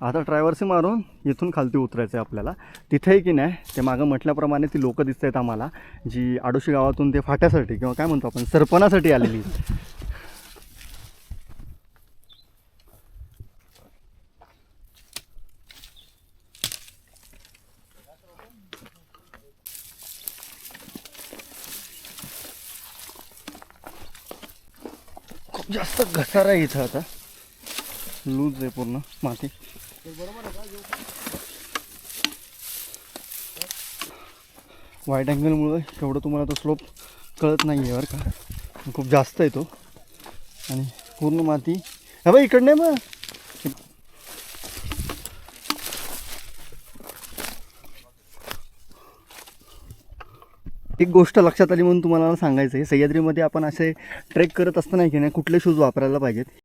आता ड्रायव्हरशी मारून इथून खालती उतरायचं आहे आपल्याला. तिथेही की नाही ते मागं म्हटल्याप्रमाणे ती लोकं दिसत आहेत आम्हाला जी आडोशी गावातून ते फाट्यासाठी किंवा काय म्हणतो आपण सरपणासाठी आलेली खूप जास्त घसारा आहे इथं आता. लूज आहे पूर्ण माती. वाईट अँगलमुळं एवढं तुम्हाला तो स्लोप कळत नाही आहे बरं का. खूप जास्त आहे तो. आणि पूर्ण माती. हा बाई इकडनं नाही मग एक गोष्ट लक्षात आली म्हणून तुम्हाला सांगायचं आहे सह्याद्रीमध्ये आपण असे ट्रेक करत असताना की नाही कुठले शूज वापरायला पाहिजेत?